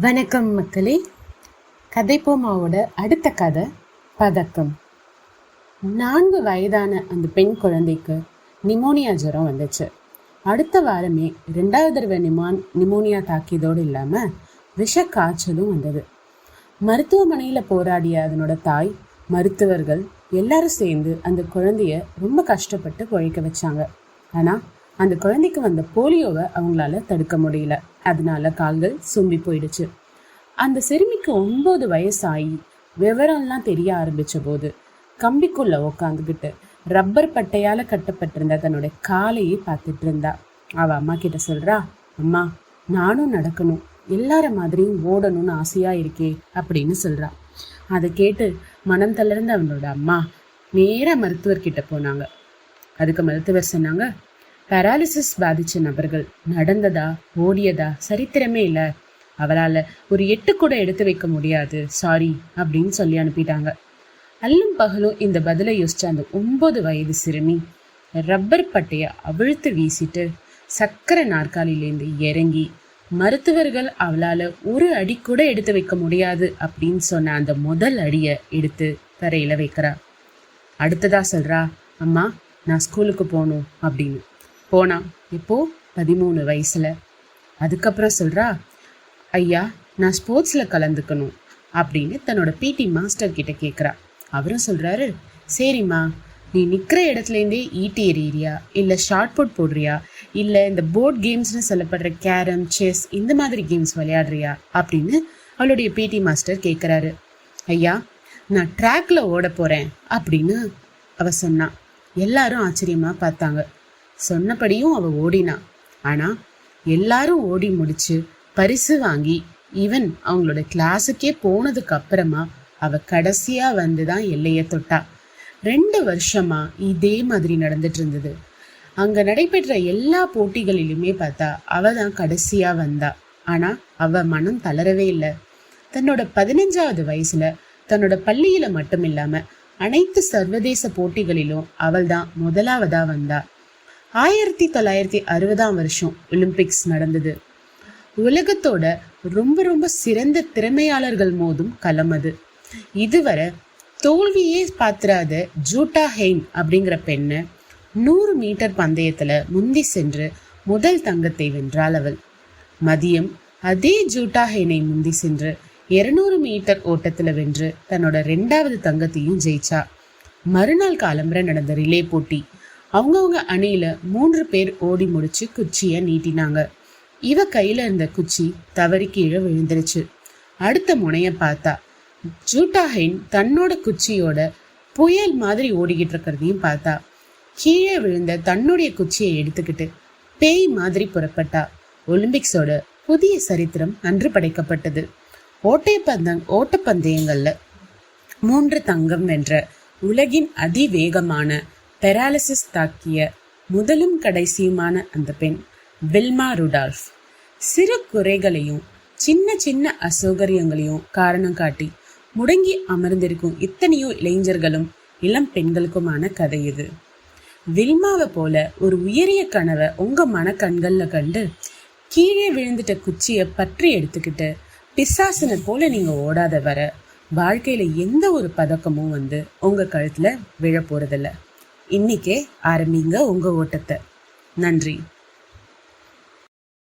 வணக்கம் மக்களே. கதைப்போமாவோட அடுத்த கதை பதக்கம். நான்கு வயதான அந்த பெண் குழந்தைக்கு நிமோனியா ஜுரம் வந்துச்சு. அடுத்த வாரமே ரெண்டாவது தடவை நிமான் நிமோனியா தாக்கியதோடு இல்லாமல் விஷ காய்ச்சலும் வந்தது. மருத்துவமனையில் போராடிய அதனோட தாய் மருத்துவர்கள் எல்லாரும் சேர்ந்து அந்த குழந்தைய ரொம்ப கஷ்டப்பட்டு குழைக்க வச்சாங்க. ஆனால் அந்த குழந்தைக்கு வந்த போலியோவை அவங்களால தடுக்க முடியல. அதனால கால்கள் சும்பி போயிடுச்சு. அந்த சிறுமிக்கு ஒன்பது வயசாகி விவரம்லாம் தெரிய ஆரம்பிச்ச போது கம்பிக்குள்ள உக்காந்துக்கிட்டு ரப்பர் பட்டையால கட்டப்பட்டிருந்த தன்னோட காலையே பார்த்துட்டு இருந்தா. அவ அம்மா கிட்ட சொல்றா அம்மா நானும் நடக்கணும். எல்லார மாதிரியும் ஓடணும்னு ஆசையா இருக்கே அப்படின்னு சொல்றா. அதை கேட்டு மனம் தளர்ந்த அவனோட அம்மா நேராக மருத்துவர்கிட்ட போனாங்க. அதுக்கு மருத்துவர் சொன்னாங்க பேராலிசிஸ் பாதிச்ச நபர்கள். நடந்ததா ஓடியதா சரித்திரமே இல்லை. அவளால் ஒரு எட்டு கூட எடுத்து வைக்க முடியாது. சாரி அப்படின்னு சொல்லி அனுப்பிட்டாங்க. அல்லும் பகலும் இந்த பதிலை யோசிச்ச அந்த ஒன்பது வயது சிறுமி ரப்பர் பட்டைய அவிழ்த்து வீசிட்டு சக்கரை நாற்காலியிலேருந்து இறங்கி மருத்துவர்கள் அவளால் ஒரு அடி கூட எடுத்து வைக்க முடியாது அப்படின்னு சொன்ன அந்த முதல் அடியை எடுத்து தரையில வைக்கிறா. அடுத்ததா சொல்றா அம்மா நான் ஸ்கூலுக்கு போகணும் அப்படின்னு. போனா இப்போ பதிமூணு வயசுல. அதுக்கப்புறம் சொல்றா ஐயா நான் ஸ்போர்ட்ஸில் கலந்துக்கணும் அப்படின்னு தன்னோட பிடி மாஸ்டர் கிட்ட கேட்குறா அவரும் சொல்கிறாரு சரிம்மா நீ நிற்கிற இடத்துலேருந்தே ஈட்டி எறியறியா? இல்லை ஷார்ட் புட் போடுறியா? இல்லை இந்த போர்ட் கேம்ஸ்னு சொல்லப்படுற கேரம் செஸ் இந்த மாதிரி கேம்ஸ் விளையாடுறியா? அப்படின்னு அவளுடைய பிடி மாஸ்டர் கேட்குறாரு ஐயா நான் ட்ராக்ல ஓட போகிறேன் அப்படின்னு அவ சொன்னான் எல்லாரும் ஆச்சரியமாக பார்த்தாங்க. சொன்னபடியும் அவ ஓடினா. ஆனா எல்லாரும் ஓடி முடிச்சு பரிசு வாங்கி ஈவன் அவங்களோட கிளாஸுக்கே போனதுக்கு அப்புறமா அவ கடைசியா வந்து தான் எல்லையை தொட்டா. ரெண்டு வருஷமா இதே மாதிரி நடந்துட்டு இருந்தது. அங்க நடைபெற்ற எல்லா போட்டிகளிலுமே பார்த்தா அவ தான் கடைசியா வந்தா. ஆனா அவ மனம் தளரவே இல்லை. தன்னோட பதினஞ்சாவது வயசுல தன்னோட பள்ளியில மட்டும் இல்லாம அனைத்து சர்வதேச போட்டிகளிலும் அவள் தான் முதலாவதா வந்தா. ஆயிரத்தி தொள்ளாயிரத்தி அறுபதாம் வருஷம் ஒலிம்பிக்ஸ் நடந்தது. உலகத்தோட ரொம்ப ரொம்ப சிறந்த திறமையாளர்கள் மோதும் களம் அது. இதுவரை தோல்வியே பாத்திராத ஜூட்டா ஹெயின் அப்படிங்கிற பெண்ணை நூறு மீட்டர் பந்தயத்தில் முந்தி சென்று முதல் தங்கத்தை வென்றாள் அவள். மதியம் அதே ஜூட்டா ஹெயினை முந்தி சென்று இருநூறு மீட்டர் ஓட்டத்தில் வென்று தன்னோட ரெண்டாவது தங்கத்தையும் ஜெயிச்சா. மறுநாள் காலம்பர நடந்த ரிலே போட்டி அவங்கவுங்க அணியில மூன்று பேர் ஓடி முடிச்சு குச்சிய நீட்டினாங்க. இவ கையில இருந்த குச்சி தவறி கீழே விழுந்துருச்சு. அடுத்த முனைய பார்த்தா ஜூட்டாஹைன் தன்னோட குச்சியோட புயல் மாதிரி ஓடிக்கிட்டு இருக்கிறதையும் பார்த்தா. கீழே விழுந்த தன்னுடைய குச்சியை எடுத்துக்கிட்டு பேய் மாதிரி புறப்பட்டா. ஒலிம்பிக்ஸோட புதிய சரித்திரம் அன்று படைக்கப்பட்டது. ஓட்டைப்பந்தங் ஓட்டப்பந்தயங்கள்ல மூன்று தங்கம் வென்ற உலகின் அதிவேகமான பெராலிசிஸ் தாக்கிய முதலும் கடைசியுமான அந்த பெண் வில்மா ருடால்ஃப் சிறு குறைகளையும் சின்ன சின்ன அசௌகரியங்களையும் காரணம் காட்டி முடங்கி அமர்ந்திருக்கும் இத்தனையோ இளைஞர்களும் இளம் பெண்களுக்குமான கதை இது. வில்மாவை போல ஒரு உயரிய கனவை உங்க மனக்கண்கள்ல கண்டு கீழே விழுந்துட்ட குச்சியை பற்றி எடுத்துக்கிட்டு பிசாசனை போல நீங்க ஓடாத வர வாழ்க்கையில எந்த ஒரு பதக்கமும் வந்து உங்க கழுத்துல விழ போறதில்லை இன்னைக்கே ஆரம்பிங்க உங்க ஓட்டத்தை. நன்றி.